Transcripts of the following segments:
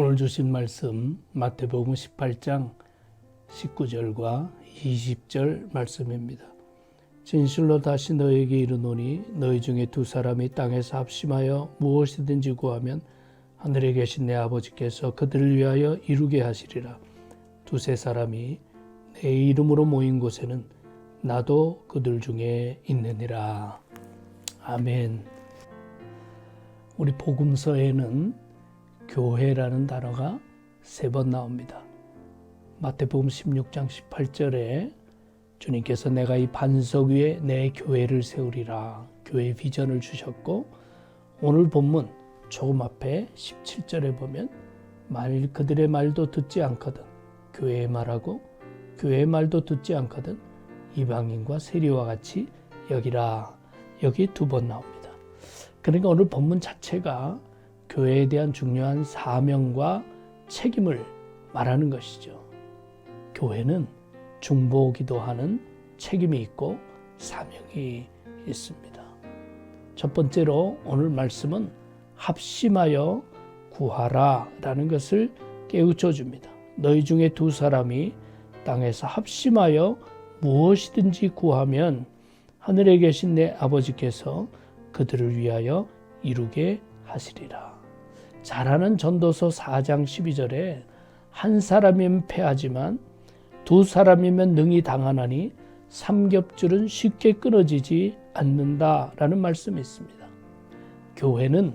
오늘 주신 말씀 마태복음 18장 19절과 20절 말씀입니다. 진실로 다시 너에게 이르노니 너희 중에 두 사람이 땅에서 합심하여 무엇이든지 구하면 하늘에 계신 내 아버지께서 그들을 위하여 이루게 하시리라. 두세 사람이 내 이름으로 모인 곳에는 나도 그들 중에 있느니라. 아멘. 우리 복음서에는 교회라는 단어가 세 번 나옵니다. 마태복음 16장 18절에 주님께서 내가 이 반석 위에 내 교회를 세우리라 교회 비전을 주셨고 오늘 본문 조금 앞에 17절에 보면 만일 그들의 말도 듣지 않거든 교회의 말하고 교회의 말도 듣지 않거든 이방인과 세리와 같이 여기라 여기 두 번 나옵니다. 그러니까 오늘 본문 자체가 교회에 대한 중요한 사명과 책임을 말하는 것이죠. 교회는 중보기도 하는 책임이 있고 사명이 있습니다. 첫 번째로 오늘 말씀은 합심하여 구하라 라는 것을 깨우쳐 줍니다. 너희 중에 두 사람이 땅에서 합심하여 무엇이든지 구하면 하늘에 계신 내 아버지께서 그들을 위하여 이루게 하시리라. 잘하는 전도서 4장 12절에 한 사람이면 패하지만 두 사람이면 능히 당하나니 삼겹줄은 쉽게 끊어지지 않는다라는 말씀이 있습니다. 교회는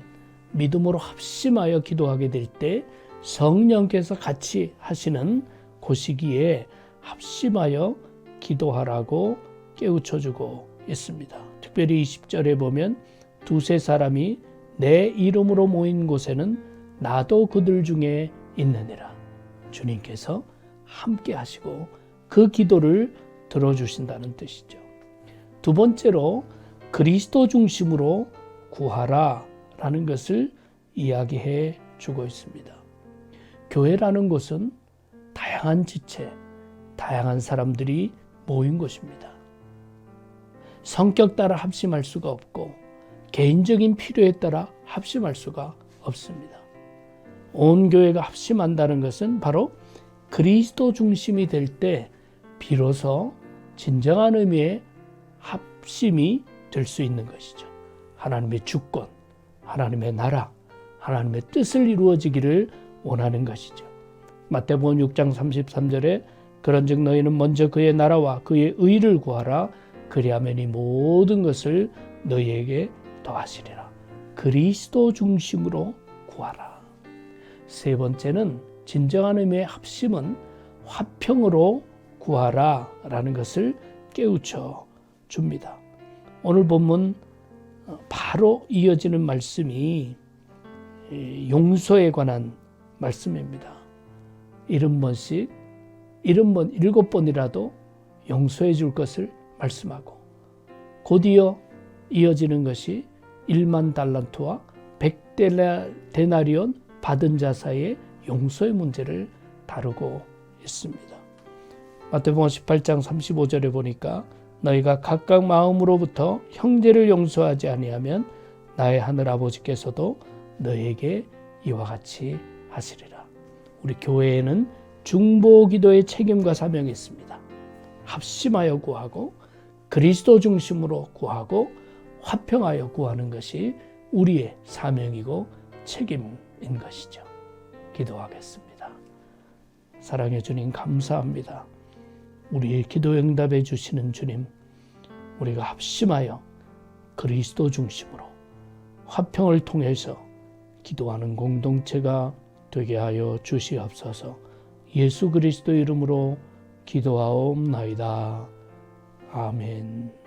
믿음으로 합심하여 기도하게 될 때 성령께서 같이 하시는 그 시기에 합심하여 기도하라고 깨우쳐주고 있습니다. 특별히 20절에 보면 두세 사람이 내 이름으로 모인 곳에는 나도 그들 중에 있느니라. 주님께서 함께 하시고 그 기도를 들어주신다는 뜻이죠. 두 번째로 그리스도 중심으로 구하라 라는 것을 이야기해 주고 있습니다. 교회라는 곳은 다양한 지체, 다양한 사람들이 모인 곳입니다. 성격 따라 합심할 수가 없고 개인적인 필요에 따라 합심할 수가 없습니다. 온 교회가 합심한다는 것은 바로 그리스도 중심이 될 때 비로소 진정한 의미의 합심이 될 수 있는 것이죠. 하나님의 주권, 하나님의 나라, 하나님의 뜻을 이루어지기를 원하는 것이죠. 마태복음 6장 33절에 그런즉 너희는 먼저 그의 나라와 그의 의를 구하라 그리하면 이 모든 것을 너희에게 더하시리라. 그리스도 중심으로 구하라. 세 번째는 진정한 의미의 합심은 화평으로 구하라 라는 것을 깨우쳐 줍니다. 오늘 본문 바로 이어지는 말씀이 용서에 관한 말씀입니다. 일흔 번씩 일흔 번 일곱 번이라도 용서해 줄 것을 말씀하고 곧이어 이어지는 것이 1만 달란트와 100데나리온 받은 자 사이의 용서의 문제를 다루고 있습니다. 마태복음 18장 35절에 보니까 너희가 각각 마음으로부터 형제를 용서하지 아니하면 나의 하늘 아버지께서도 너에게 이와 같이 하시리라. 우리 교회에는 중보 기도의 책임과 사명이 있습니다. 합심하여 구하고 그리스도 중심으로 구하고 화평하여 구하는 것이 우리의 사명이고 책임인 것이죠. 기도하겠습니다. 사랑해 주님 감사합니다. 우리의 기도 응답해 주시는 주님, 우리가 합심하여 그리스도 중심으로 화평을 통해서 기도하는 공동체가 되게 하여 주시옵소서. 예수 그리스도 이름으로 기도하옵나이다. 아멘.